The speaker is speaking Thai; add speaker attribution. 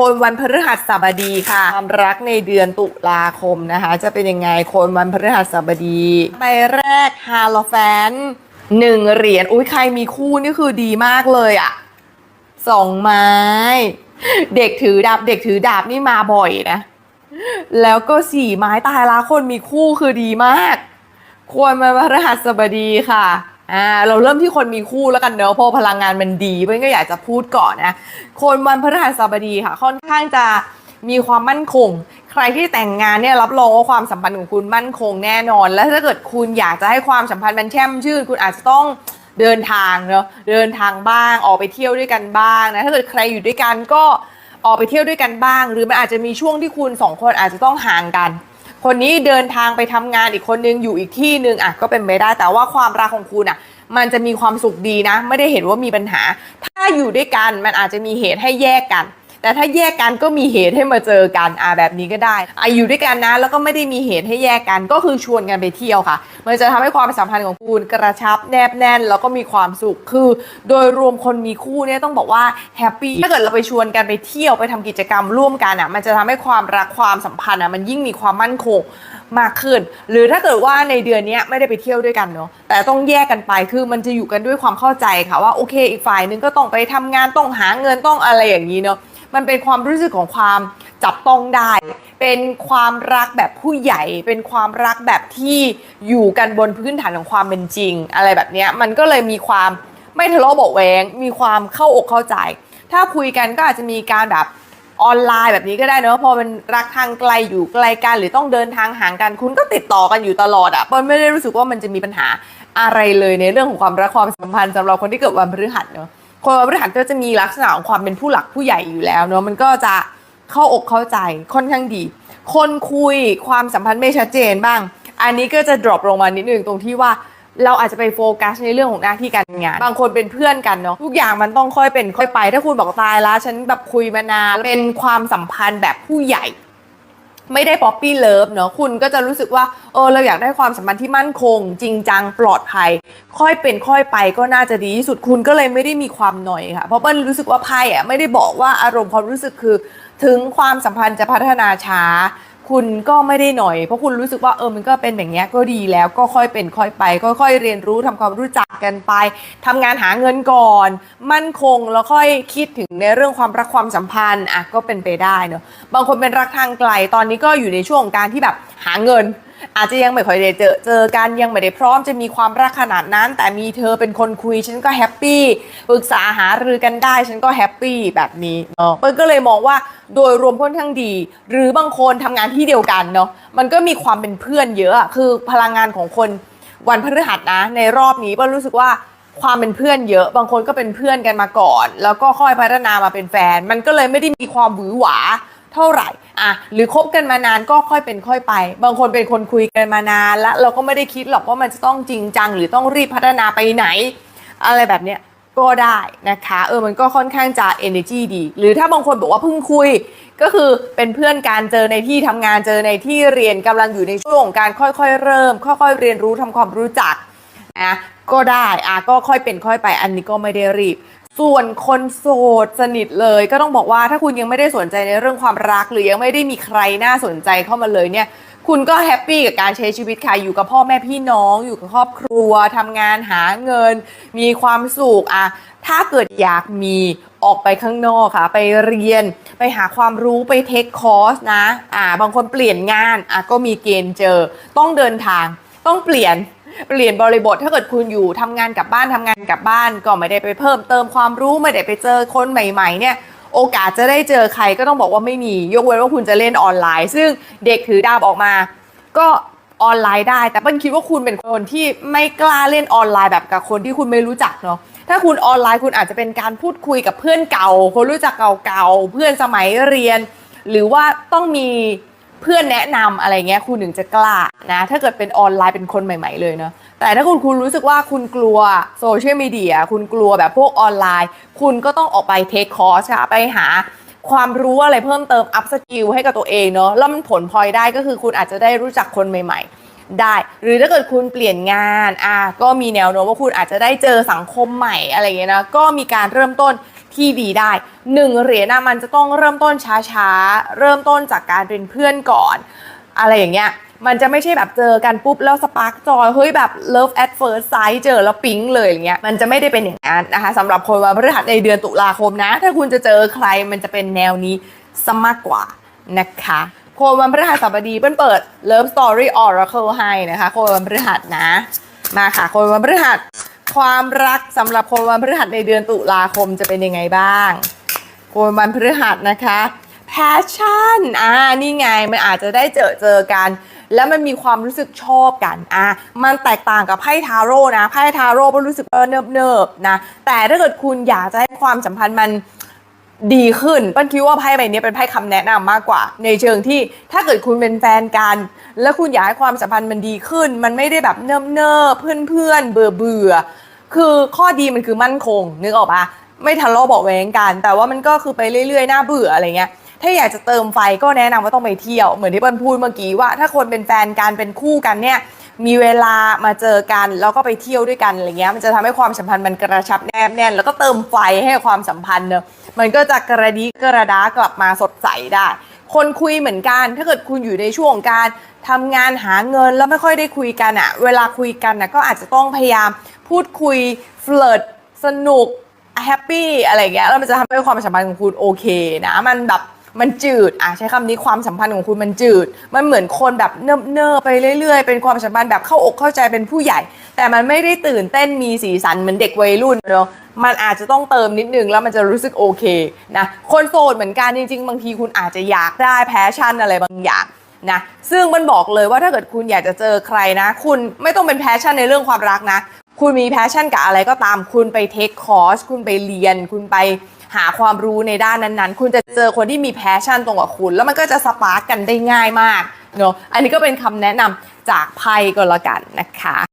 Speaker 1: คนวันพฤหัสบดีค่ะ ความรักในเดือนตุลาคมนะคะ จะเป็นยังไงคนวันพฤหัสบดีใบแรกฮาโลแฟนหนึ่งเหรียญอุ้ยใครมีคู่นี่คือดีมากเลยอะสองไม้ เด็กถือดาบเด็กถือดาบนี่มาบ่อยนะ แล้วก็สี่ไม้ตายละคนมีคู่คือดีมาก ควรมาพฤหัสบดีค่ะ อ่าเราเริ่มที่คนมีคู่แล้วกันเนอะเพราะพลังงานมันดีเพื่อนก็อยากจะพูดก่อนนะ คนวันพฤหัสบดีค่ะ ค่อนข้างจะมีความมั่นคง ใครที่แต่งงานเนี่ยรับรองว่าความสัมพันธ์ของคุณมั่นคงแน่นอน และถ้าเกิดคุณอยากจะให้ความสัมพันธ์มันแช่มชื่น คุณอาจจะต้องเดินทางเนอะเดินทางบ้างออกไปเที่ยวด้วยกันบ้างนะถ้าเกิดใครอยู่ด้วยกันก็ออกไปเที่ยวด้วยกันบ้าง หรือมันอาจจะมีช่วงที่คุณสองคนอาจจะต้องห่างกัน คนนี้เดินทางไปทำงานอีกคนนึงอยู่อีกที่หนึ่งอะก็เป็นไปได้ แต่ว่าความรักของคุณอะมันจะมีความสุขดีนะ ไม่ได้เห็นว่ามีปัญหา ถ้าอยู่ด้วยกันมันอาจจะมีเหตุให้แยกกัน แต่ถ้าแยกกันก็มีเหตุให้มาเจอกันอ่าแบบนี้ก็ได้อะอยู่ด้วยกันนะแล้วก็ไม่ได้มีเหตุให้แยกกันก็คือชวนกันไปเที่ยวค่ะ มันจะทำให้ความสัมพันธ์ของคุณกระชับแนบแน่น แล้วก็มีความสุขคือ โดยรวมคนมีคู่เนี่ยต้องบอกว่าแฮปปี้ถ้าเกิดเราไปชวนกันไปเที่ยวไปทำกิจกรรมร่วมกันอะมันจะทำให้ความรักความสัมพันธ์อะมันยิ่งมีความมั่นคงมากขึ้น หรือถ้าเกิดว่าในเดือนนี้ไม่ได้ไปเที่ยวด้วยกันเนาะแต่ต้องแยกกันไปคือมันจะอยู่กันด้วยความเข้าใจค่ะว่าโอเค อีกฝ่ายนึงก็ต้องไปทำงานต้องหาเงินต้องอะไรอย่างนี้เนาะ มันเป็นความรู้สึกของความจับต้องได้ เป็นความรักแบบผู้ใหญ่ เป็นความรักแบบที่อยู่กันบนพื้นฐานของความเป็นจริง อะไรแบบนี้มันก็เลยมีความไม่ทะเลาะเบาแวงมีความเข้าอกเข้าใจ ถ้าคุยกันก็อาจจะมีการแบบออนไลน์แบบนี้ก็ได้เนอะพอมันรักทางไกลอยู่ไกลกันหรือต้องเดินทางห่างกันคุณก็ติดต่อกันอยู่ตลอดอะ่ะเปิ้ลไม่ได้รู้สึกว่ามันจะมีปัญหาอะไรเลยในเรื่องของความรักความสัมพันธ์สำหรับคนที่เกิดวันพฤหัสเนอะ คนวันพฤหัสก็จะมีลักษณะของความเป็นผู้หลักผู้ใหญ่อยู่แล้วเนอะมันก็จะเข้าอกเข้าใจค่อนข้างดี คนคุยความสัมพันธ์ไม่ชัดเจนบ้าง อันนี้ก็จะ drop ลงมานิดนึงตรงที่ว่าเราอาจจะไปโฟกัสในเรื่องของหน้าที่การงาน บางคนเป็นเพื่อนกันเนาะทุกอย่างมันต้องค่อยเป็นค่อยไป ถ้าคุณบอกตายแล้วฉันแบบคุยมานานเป็นความสัมพันธ์แบบผู้ใหญ่ ไม่ได้ป๊อปปี้เลิฟเนาะคุณก็จะรู้สึกว่าเออเราอยากได้ความสัมพันธ์ที่มั่นคง จริงจังปลอดภัย ค่อยเป็นค่อยไปก็น่าจะดีที่สุดคุณก็เลยไม่ได้มีความหน่อยค่ะ เพราะเปิ้ลรู้สึกว่าไพ่อะไม่ได้บอกว่าอารมณ์ความรู้สึกคือ ถึงความสัมพันธ์จะพัฒนาช้า คุณก็ไม่ได้หน่อย เพราะคุณรู้สึกว่าเออมันก็เป็นอย่างเงี้ยก็ดีแล้วก็ค่อยเป็นค่อยไป ค่อยๆเรียนรู้ทำความรู้จักกันไปทำงานหาเงินก่อน มั่นคงแล้วค่อยคิดถึงในเรื่องความรักความสัมพันธ์อะก็เป็นไปได้เนอะบางคนเป็นรักทางไกลตอนนี้ก็อยู่ในช่วงของการที่แบบหาเงิน อาจจะยังไม่ค่อยได้เจอเจอกันยังไม่ได้พร้อมจะมีความรักขนาดนั้น แต่มีเธอเป็นคนคุยฉันก็แฮปปี้ปรึกษาหารือกันได้ฉันก็แฮปปี้แบบนี้เนาะเปิ้ลก็เลยมองว่าโดยรวมค่อนข้างดี หรือบางคนทำงานที่เดียวกันเนาะมันก็มีความเป็นเพื่อนเยอะอะคือพลังงานของคนวันพฤหัสนะ ในรอบนี้เปิ้ลรู้สึกว่าความเป็นเพื่อนเยอะ บางคนก็เป็นเพื่อนกันมาก่อน แล้วก็ค่อยพัฒนามาเป็นแฟน มันก็เลยไม่ได้มีความหวือหวาเท่าไหร่ อะหรือคบกันมานานก็ค่อยเป็นค่อยไป บางคนเป็นคนคุยกันมานานแล้ว เราก็ไม่ได้คิดหรอกว่ามันจะต้องจริงจัง หรือต้องรีบพัฒนาไปไหน อะไรแบบเนี้ยก็ได้นะคะเออมันก็ค่อนข้างจะ energy ดี หรือถ้าบางคนบอกว่าเพิ่งคุย ก็คือเป็นเพื่อนการเจอในที่ทำงานเจอในที่เรียนกำลังอยู่ในช่วงการค่อยๆ เริ่ม ค่อยๆ เรียนรู้ทำความรู้จักนะก็ได้อะก็ค่อยเป็นค่อยไปอันนี้ก็ไม่ได้รีบ ส่วนคนโสดสนิทเลยก็ต้องบอกว่าถ้าคุณยังไม่ได้สนใจในเรื่องความรัก หรือยังไม่ได้มีใครน่าสนใจเข้ามาเลยเนี่ยคุณก็แฮปปี้กับการใช้ชีวิตค่ะ อยู่กับพ่อแม่พี่น้อง อยู่กับครอบครัวทำงานหาเงิน มีความสุขอะถ้าเกิดอยากมีออกไปข้างนอกค่ะ ไปเรียน ไปหาความรู้ไปเทคคอร์สนะอ่าบางคนเปลี่ยนงานอะก็มีเกณฑ์เจอ ต้องเดินทาง ต้องเปลี่ยน เปลี่ยนบริบทถ้าเกิดคุณอยู่ทำงานกลับบ้านทำงานกลับบ้าน ก็ไม่ได้ไปเพิ่มเติมความรู้ไม่ได้ไปเจอคนใหม่ ๆ เนี่ยโอกาสจะได้เจอใครก็ต้องบอกว่าไม่มี ยกเว้นว่าคุณจะเล่นออนไลน์ ซึ่งเด็กถือดาบออกมา ก็ออนไลน์ได้ แต่เปิ้ลคิดว่าคุณเป็นคนที่ไม่กล้าเล่นออนไลน์แบบกับคนที่คุณไม่รู้จักเนาะถ้าคุณออนไลน์คุณอาจจะเป็นการพูดคุยกับเพื่อนเก่า คนรู้จักเก่าๆเพื่อนสมัยเรียน หรือว่าต้องมี เพื่อนแนะนำอะไรเงี้ยคุณถึงจะกล้านะถ้าเกิดเป็นออนไลน์เป็นคนใหม่ ๆ เลยเนาะแต่ถ้าคุณคุณรู้สึกว่าคุณกลัวโซเชียลมีเดียคุณกลัวแบบพวกออนไลน์ คุณก็ต้องออกไปเทคคอร์สค่ะไปหาความรู้อะไรเพิ่มเติมอัพสกิลให้กับตัวเองเนาะแล้วมันผลพลอยได้ก็คือคุณอาจจะได้รู้จักคนใหม่ ๆได้ หรือถ้าเกิดคุณเปลี่ยนงานอะก็มีแนวโน้มว่าคุณอาจจะได้เจอสังคมใหม่อะไรเงี้ยนะก็มีการเริ่มต้น ที่ดีได้หนึ่งเหรียญนะมันจะต้องเริ่มต้นช้าๆ เริ่มต้นจากการเป็นเพื่อนก่อน อะไรอย่างเงี้ยมันจะไม่ใช่แบบเจอกันปุ๊บแล้วสปาร์กจอยเฮ้ยแบบ love at first sight เจอแล้วปิ๊งเลยอย่างเงี้ยมันจะไม่ได้เป็นอย่างนั้นนะคะสำหรับคนวันพฤหัสในเดือนตุลาคมนะ ถ้าคุณจะเจอใครมันจะเป็นแนวนี้ซะมากกว่านะคะโคนวันพฤหัสบดีเปิ้ลเปิด Love Story Oracle ให้นะคะโคนวันพฤหัสนะ มาค่ะโคนวันพฤหัส ความรักสำหรับคนวันพฤหัสในเดือนตุลาคมจะเป็นยังไงบ้าง คนวันพฤหัสนะคะ passion อ่า นี่ไง มันอาจจะได้เจอเจอกัน แล้วมันมีความรู้สึกชอบกัน อะ มันแตกต่างกับไพ่ทาโร่นะ ไพ่ทาโร่ก็รู้สึกเนิบเนิบๆนะ แต่ถ้าเกิดคุณอยากจะให้ความสัมพันธ์มันดีขึ้นปั้นคิดว่าไพ่ใบนี้เป็นไพ่คำแนะนำมากกว่า ในเชิงที่ถ้าเกิดคุณเป็นแฟนกัน แล้วคุณอยากให้ความสัมพันธ์มันดีขึ้น มันไม่ได้แบบเนิบเนิบเพื่อนเพื่อนๆเบื่อเบื่อ คือข้อดีมันคือมั่นคง นึกออกปะไม่ทะเลาะเบาะแว้งกัน แต่ว่ามันก็คือไปเรื่อยๆ น่าเบื่ออะไรเงี้ย ถ้าอยากจะเติมไฟก็แนะนำว่าต้องไปเที่ยว เหมือนที่เปิ้ลพูดเมื่อกี้ว่า ถ้าคนเป็นแฟนกันเป็นคู่กันเนี่ย มีเวลามาเจอกัน แล้วก็ไปเที่ยวด้วยกันอะไรเงี้ย มันจะทำให้ความสัมพันธ์มันกระชับแนบแน่น แล้วก็เติมไฟให้ความสัมพันธ์เนอะมันก็จะกระดีกระดากลับมาสดใสได้ คนคุยเหมือนกัน ถ้าเกิดคุณอยู่ในช่วงการทำงานหาเงินแล้วไม่ค่อยได้คุยกันอะเวลาคุยกันอะก็อาจจะต้องพยายาม พูดคุยเฟลิร์ตสนุกแฮปปี้อะไรเงี้ยแล้วมันจะทำให้ความสัมพันธ์ของคุณโอเคนะมันแบบมันจืดอะใช้คำนี้ความสัมพันธ์ของคุณมันจืด มันเหมือนคนแบบเนิบเนิบๆไปเรื่อยๆ เป็นความสัมพันธ์แบบเข้าอกเข้าใจเป็นผู้ใหญ่ แต่มันไม่ได้ตื่นเต้นมีสีสันเหมือนเด็กวัยรุ่นเนาะมันอาจจะต้องเติมนิดนึงแล้วมันจะรู้สึกโอเคนะคนโสดเหมือนกันจริงๆ บางทีคุณอาจจะอยากได้แพชชั่นอะไรบางอย่างนะซึ่งมันบอกเลยว่าถ้าเกิดคุณอยากจะเจอใครนะ คุณไม่ต้องเป็นแพชชั่นในเรื่องความรักนะ คุณมีแพชชั่นกับอะไรก็ตาม คุณไปเทคคอร์สคุณไปเรียน คุณไปหาความรู้ในด้านนั้นๆ คุณจะเจอคนที่มีแพชชั่นตรงกับคุณ แล้วมันก็จะสปาร์กกันได้ง่ายมากเนาะอันนี้ก็เป็นคำแนะนำจากไพ่ก็แล้วกันนะคะ